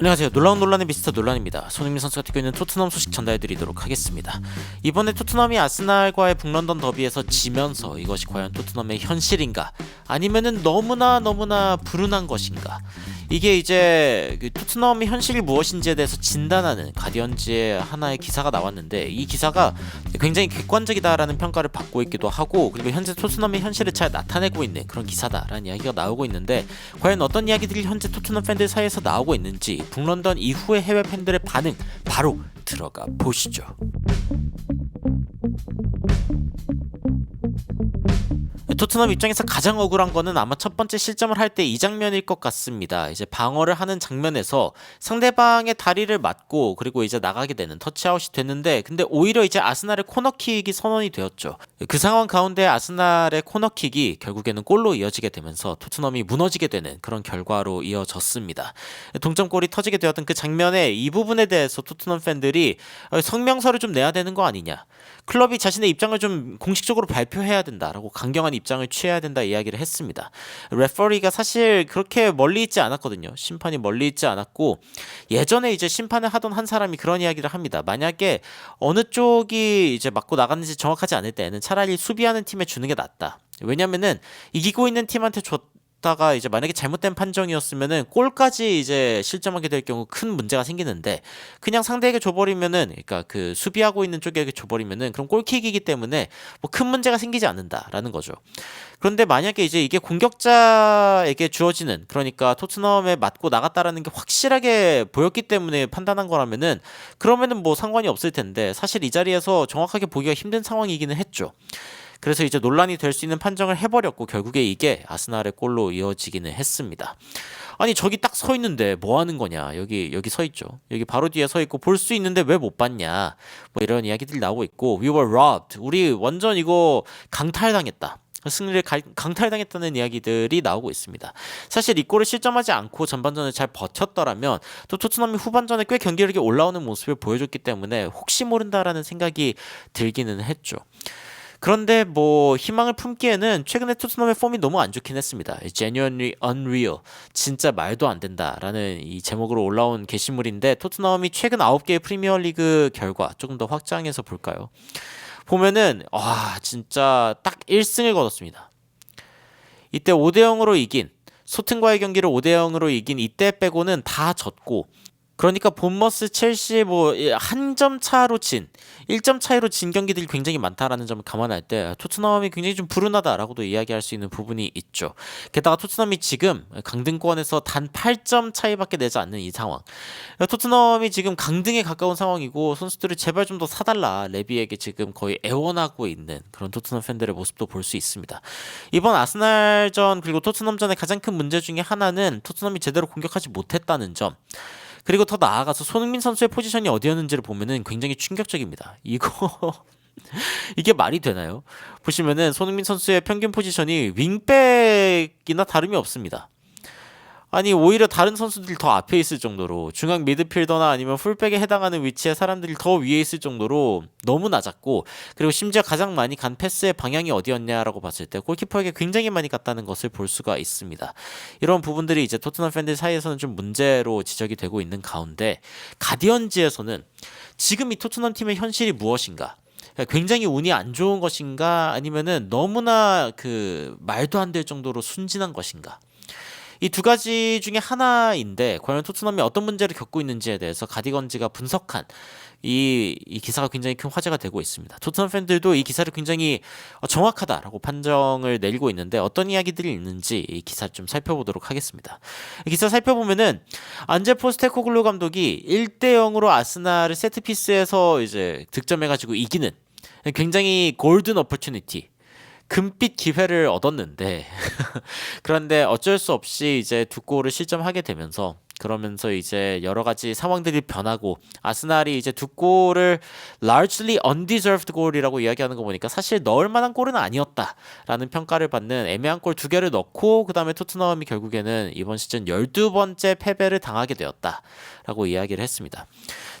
안녕하세요. 놀라운 논란의 미스터 논란입니다. 손흥민 선수가 뛰고 있는 토트넘 소식 전달해드리도록 하겠습니다. 이번에 토트넘이 아스날과의 북런던 더비에서 지면서 이것이 과연 토트넘의 현실인가? 아니면은 너무나 너무나 불운한 것인가? 이게 이제 그 토트넘의 현실이 무엇인지에 대해서 진단하는 가디언즈의 하나의 기사가 나왔는데 이 기사가 굉장히 객관적이다라는 평가를 받고 있기도 하고 그리고 현재 토트넘의 현실을 잘 나타내고 있는 그런 기사다라는 이야기가 나오고 있는데 과연 어떤 이야기들이 현재 토트넘 팬들 사이에서 나오고 있는지 북런던 이후의 해외 팬들의 반응 바로 들어가 보시죠. 토트넘 입장에서 가장 억울한 거는 아마 첫 번째 실점을 할 때 이 장면일 것 같습니다. 이제 방어를 하는 장면에서 상대방의 다리를 맞고 그리고 이제 나가게 되는 터치아웃이 됐는데 근데 오히려 이제 아스날의 코너킥이 선언이 되었죠. 그 상황 가운데 아스날의 코너킥이 결국에는 골로 이어지게 되면서 토트넘이 무너지게 되는 그런 결과로 이어졌습니다. 동점골이 터지게 되었던 그 장면에 이 부분에 대해서 토트넘 팬들이 어, 성명서를 좀 내야 되는 거 아니냐. 클럽이 자신의 입장을 좀 공식적으로 발표해야 된다라고 강경한 입 장을 취해야 된다 이야기를 했습니다. 레퍼리가 사실 그렇게 멀리 있지 않았거든요. 심판이 멀리 있지 않았고 예전에 이제 심판을 하던 한 사람이 그런 이야기를 합니다. 만약에 어느 쪽이 이제 맞고 나갔는지 정확하지 않을 때는 차라리 수비하는 팀에 주는 게 낫다. 왜냐면은 이기고 있는 팀한테 줬 다가 이제 만약에 잘못된 판정이었으면은 골까지 이제 실점하게 될 경우 큰 문제가 생기는데 그냥 상대에게 줘버리면은 그러니까 그 수비하고 있는 쪽에게 줘버리면은 그럼 골킥이기 때문에 뭐 큰 문제가 생기지 않는다라는 거죠. 그런데 만약에 이제 이게 공격자에게 주어지는 그러니까 토트넘에 맞고 나갔다라는 게 확실하게 보였기 때문에 판단한 거라면은 그러면은 뭐 상관이 없을 텐데 사실 이 자리에서 정확하게 보기가 힘든 상황이기는 했죠. 그래서 이제 논란이 될 수 있는 판정을 해버렸고 결국에 이게 아스날의 골로 이어지기는 했습니다. 아니 저기 딱 서 있는데 뭐 하는 거냐 여기 여기 서 있죠 여기 바로 뒤에 서 있고 볼 수 있는데 왜 못 봤냐 뭐 이런 이야기들이 나오고 있고 we were robbed 우리 완전 이거 강탈당했다 승리를 가, 강탈당했다는 이야기들이 나오고 있습니다. 사실 이 골을 실점하지 않고 전반전을 잘 버텼더라면 또 토트넘이 후반전에 꽤 경기력이 올라오는 모습을 보여줬기 때문에 혹시 모른다라는 생각이 들기는 했죠. 그런데 뭐 희망을 품기에는 최근에 토트넘의 폼이 너무 안 좋긴 했습니다. Genuinely unreal. 진짜 말도 안 된다라는 이 제목으로 올라온 게시물인데 토트넘이 최근 9개의 프리미어리그 결과 조금 더 확장해서 볼까요? 보면은 와 진짜 딱 1승을 거뒀습니다. 이때 5대 0으로 이긴 소튼과의 경기를 5대 0으로 이긴 이때 빼고는 다 졌고 그러니까 본머스 첼시 뭐 한 점 차로 진 1점 차이로 진 경기들이 굉장히 많다라는 점을 감안할 때 토트넘이 굉장히 좀 불운하다라고도 이야기할 수 있는 부분이 있죠. 게다가 토트넘이 지금 강등권에서 단 8점 차이밖에 내지 않는 이 상황. 토트넘이 지금 강등에 가까운 상황이고 선수들을 제발 좀 더 사달라 레비에게 지금 거의 애원하고 있는 그런 토트넘 팬들의 모습도 볼 수 있습니다. 이번 아스날전 그리고 토트넘전의 가장 큰 문제 중에 하나는 토트넘이 제대로 공격하지 못했다는 점. 그리고 더 나아가서 손흥민 선수의 포지션이 어디였는지를 보면은 굉장히 충격적입니다. 이거 이게 말이 되나요? 보시면은 손흥민 선수의 평균 포지션이 윙백이나 다름이 없습니다. 아니 오히려 다른 선수들이 더 앞에 있을 정도로 중앙 미드필더나 아니면 풀백에 해당하는 위치에 사람들이 더 위에 있을 정도로 너무 낮았고 그리고 심지어 가장 많이 간 패스의 방향이 어디였냐라고 봤을 때 골키퍼에게 굉장히 많이 갔다는 것을 볼 수가 있습니다. 이런 부분들이 이제 토트넘 팬들 사이에서는 좀 문제로 지적이 되고 있는 가운데 가디언즈에서는 지금 이 토트넘 팀의 현실이 무엇인가? 굉장히 운이 안 좋은 것인가? 아니면은 너무나 그 말도 안 될 정도로 순진한 것인가 이 두 가지 중에 하나인데 과연 토트넘이 어떤 문제를 겪고 있는지에 대해서 가디건즈가 분석한 이, 이 기사가 굉장히 큰 화제가 되고 있습니다. 토트넘 팬들도 이 기사를 굉장히 어, 정확하다라고 판정을 내리고 있는데 어떤 이야기들이 있는지 이 기사 좀 살펴보도록 하겠습니다. 이 기사 살펴보면은 안제 포스테코글루 감독이 1대 0으로 아스날을 세트피스에서 이제 득점해가지고 이기는 굉장히 골든 어퍼튜니티 금빛 기회를 얻었는데 그런데 어쩔 수 없이 이제 두 골을 실점하게 되면서 그러면서 이제 여러 가지 상황들이 변하고 아스날이 이제 두 골을 largely undeserved 골이라고 이야기하는 거 보니까 사실 넣을 만한 골은 아니었다라는 평가를 받는 애매한 골 두 개를 넣고 그다음에 토트넘이 결국에는 이번 시즌 12번째 패배를 당하게 되었다라고 이야기를 했습니다.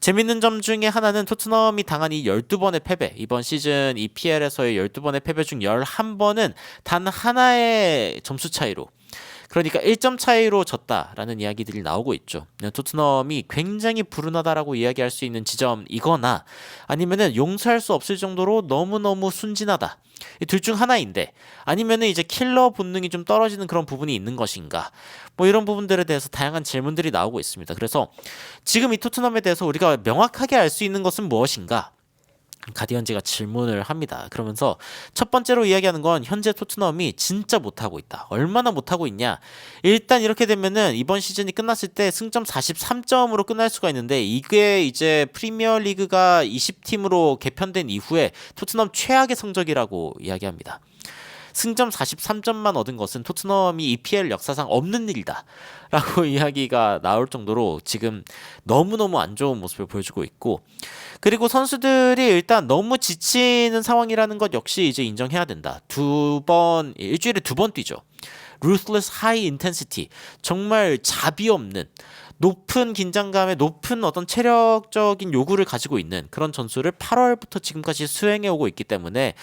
재밌는 점 중에 하나는 토트넘이 당한 이 12번의 패배, 이번 시즌 EPL에서의 12번의 패배 중 11번은 단 하나의 점수 차이로 그러니까 1점 차이로 졌다라는 이야기들이 나오고 있죠. 토트넘이 굉장히 불운하다라고 이야기할 수 있는 지점이거나 아니면은 용서할 수 없을 정도로 너무너무 순진하다. 둘 중 하나인데 아니면은 이제 킬러 본능이 좀 떨어지는 그런 부분이 있는 것인가 뭐 이런 부분들에 대해서 다양한 질문들이 나오고 있습니다. 그래서 지금 이 토트넘에 대해서 우리가 명확하게 알 수 있는 것은 무엇인가 가디언지가 질문을 합니다. 그러면서 첫 번째로 이야기하는 건 현재 토트넘이 진짜 못하고 있다. 얼마나 못하고 있냐? 일단 이렇게 되면은 이번 시즌이 끝났을 때 승점 43점으로 끝날 수가 있는데 이게 이제 프리미어 리그가 20팀으로 개편된 이후에 토트넘 최악의 성적이라고 이야기합니다. 승점 43점만 얻은 것은 토트넘이 EPL 역사상 없는 일이다. 라고 이야기가 나올 정도로 지금 너무너무 안 좋은 모습을 보여주고 있고 그리고 선수들이 일단 너무 지치는 상황이라는 것 역시 이제 인정해야 된다. 두 번, 일주일에 두 번 뛰죠. ruthless high intensity. 정말 자비 없는 높은 긴장감에 높은 어떤 체력적인 요구를 가지고 있는 그런 전술을 8월부터 지금까지 수행해 오고 있기 때문에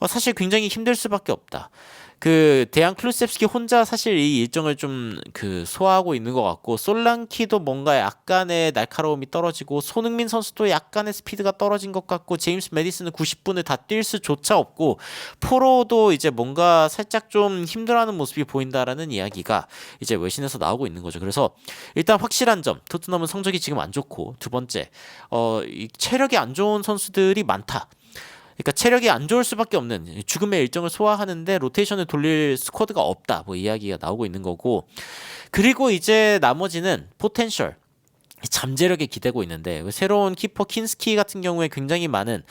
어, 사실 굉장히 힘들 수밖에 없다. 그 대한 클루셉스키 혼자 사실 이 일정을 좀 그 소화하고 있는 것 같고 솔랑키도 뭔가 약간의 날카로움이 떨어지고 손흥민 선수도 약간의 스피드가 떨어진 것 같고 제임스 메디슨은 90분을 다 뛸 수조차 없고 포로도 이제 뭔가 살짝 좀 힘들어하는 모습이 보인다라는 이야기가 이제 외신에서 나오고 있는 거죠. 그래서 일단 확실한 점 토트넘은 성적이 지금 안 좋고 두 번째 어 이 체력이 안 좋은 선수들이 많다. 그러니까 체력이 안 좋을 수밖에 없는 죽음의 일정을 소화하는데 로테이션을 돌릴 스쿼드가 없다. 뭐 이야기가 나오고 있는 거고. 그리고 이제 나머지는 포텐셜 잠재력에 기대고 있는데 새로운 키퍼 킨스키 같은 경우에 굉장히 많은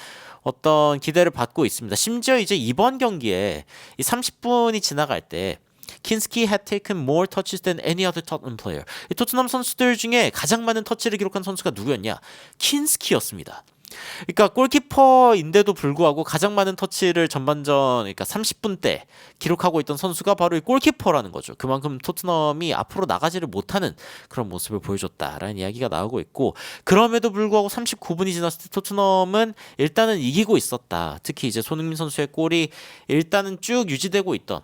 어떤 기대를 받고 있습니다. 심지어 이제 이번 경기에 이 30분이 지나갈 때 킨스키 had taken more touches than any other Tottenham player. 이 토트넘 선수들 중에 가장 많은 터치를 기록한 선수가 누구였냐? 킨스키였습니다. 그러니까 골키퍼인데도 불구하고 가장 많은 터치를 전반전 그러니까 30분 때 기록하고 있던 선수가 바로 이 골키퍼라는 거죠. 그만큼 토트넘이 앞으로 나가지를 못하는 그런 모습을 보여줬다라는 이야기가 나오고 있고 그럼에도 불구하고 39분이 지났을 때 토트넘은 일단은 이기고 있었다. 특히 이제 손흥민 선수의 골이 일단은 쭉 유지되고 있던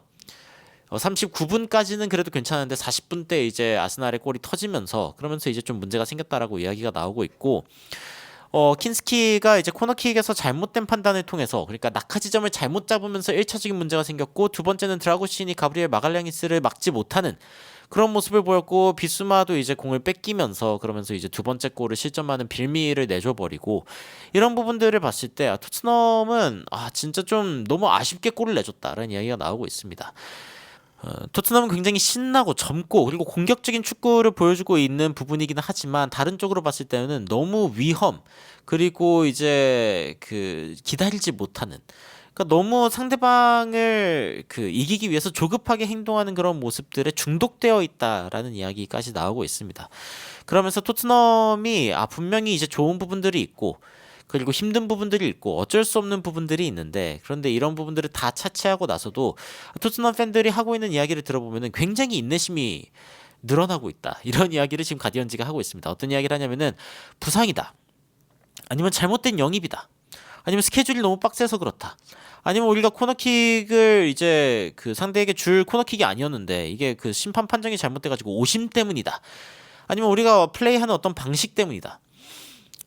39분까지는 어, 그래도 괜찮은데 40분 때 이제 아스날의 골이 터지면서 그러면서 이제 좀 문제가 생겼다라고 이야기가 나오고 있고 어, 킨스키가 이제 코너킥에서 잘못된 판단을 통해서 그러니까 낙하 지점을 잘못 잡으면서 1차적인 문제가 생겼고 두 번째는 드라고신이 가브리엘 마갈량이스를 막지 못하는 그런 모습을 보였고 비수마도 이제 공을 뺏기면서 그러면서 이제 두 번째 골을 실점하는 빌미를 내줘 버리고 이런 부분들을 봤을 때 아, 토트넘은 아 진짜 좀 너무 아쉽게 골을 내줬다라는 이야기가 나오고 있습니다. 어, 토트넘은 굉장히 신나고 젊고 그리고 공격적인 축구를 보여주고 있는 부분이기는 하지만 다른 쪽으로 봤을 때는 너무 위험 그리고 이제 그 기다리지 못하는 그러니까 너무 상대방을 그 이기기 위해서 조급하게 행동하는 그런 모습들에 중독되어 있다라는 이야기까지 나오고 있습니다. 그러면서 토트넘이 아 분명히 이제 좋은 부분들이 있고 그리고 힘든 부분들이 있고 어쩔 수 없는 부분들이 있는데 그런데 이런 부분들을 다 차치하고 나서도 토트넘 팬들이 하고 있는 이야기를 들어보면은 굉장히 인내심이 늘어나고 있다. 이런 이야기를 지금 가디언지가 하고 있습니다. 어떤 이야기를 하냐면은 부상이다. 아니면 잘못된 영입이다. 아니면 스케줄이 너무 빡세서 그렇다. 아니면 우리가 코너킥을 이제 그 상대에게 줄 코너킥이 아니었는데 이게 그 심판 판정이 잘못돼가지고 오심 때문이다. 아니면 우리가 플레이하는 어떤 방식 때문이다.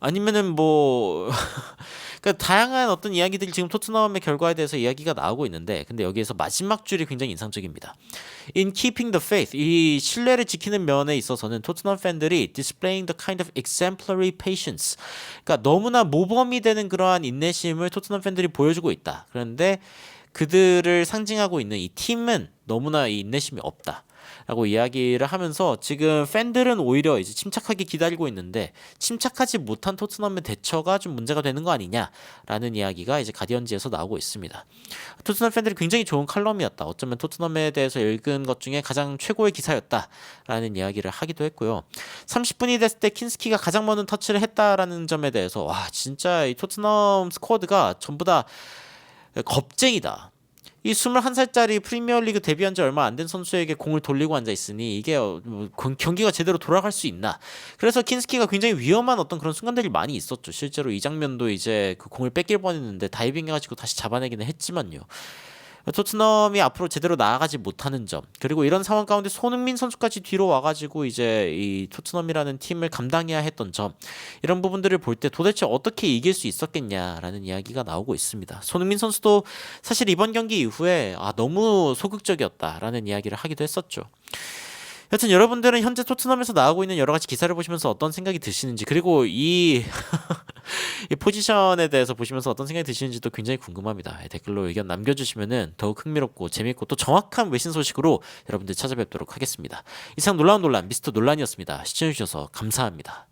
아니면은 뭐 그러니까 다양한 어떤 이야기들이 지금 토트넘의 결과에 대해서 이야기가 나오고 있는데 근데 여기에서 마지막 줄이 굉장히 인상적입니다. In keeping the faith 이 신뢰를 지키는 면에 있어서는 토트넘 팬들이 displaying the kind of exemplary patience 그러니까 너무나 모범이 되는 그러한 인내심을 토트넘 팬들이 보여주고 있다. 그런데 그들을 상징하고 있는 이 팀은 너무나 이 인내심이 없다. 라고 이야기를 하면서 지금 팬들은 오히려 이제 침착하게 기다리고 있는데 침착하지 못한 토트넘의 대처가 좀 문제가 되는 거 아니냐라는 이야기가 이제 가디언지에서 나오고 있습니다. 토트넘 팬들이 굉장히 좋은 칼럼이었다. 어쩌면 토트넘에 대해서 읽은 것 중에 가장 최고의 기사였다라는 이야기를 하기도 했고요. 30분이 됐을 때 킨스키가 가장 많은 터치를 했다라는 점에 대해서 와 진짜 이 토트넘 스쿼드가 전부 다 겁쟁이다. 이 21살짜리 프리미어리그 데뷔한 지 얼마 안 된 선수에게 공을 돌리고 앉아 있으니 이게 어, 뭐 경기가 제대로 돌아갈 수 있나? 그래서 킨스키가 굉장히 위험한 어떤 그런 순간들이 많이 있었죠. 실제로 이 장면도 이제 그 공을 뺏길 뻔했는데 다이빙 해가지고 다시 잡아내기는 했지만요. 토트넘이 앞으로 제대로 나아가지 못하는 점 그리고 이런 상황 가운데 손흥민 선수까지 뒤로 와가지고 이제 이 토트넘이라는 팀을 감당해야 했던 점 이런 부분들을 볼 때 도대체 어떻게 이길 수 있었겠냐라는 이야기가 나오고 있습니다. 손흥민 선수도 사실 이번 경기 이후에 아 너무 소극적이었다라는 이야기를 하기도 했었죠. 여튼 여러분들은 현재 토트넘에서 나오고 있는 여러 가지 기사를 보시면서 어떤 생각이 드시는지 그리고 이, 이 포지션에 대해서 보시면서 어떤 생각이 드시는지도 굉장히 궁금합니다. 예, 댓글로 의견 남겨주시면은 더욱 흥미롭고 재밌고 또 정확한 외신 소식으로 여러분들 찾아뵙도록 하겠습니다. 이상 놀라운 논란 미스터 논란이었습니다. 시청해주셔서 감사합니다.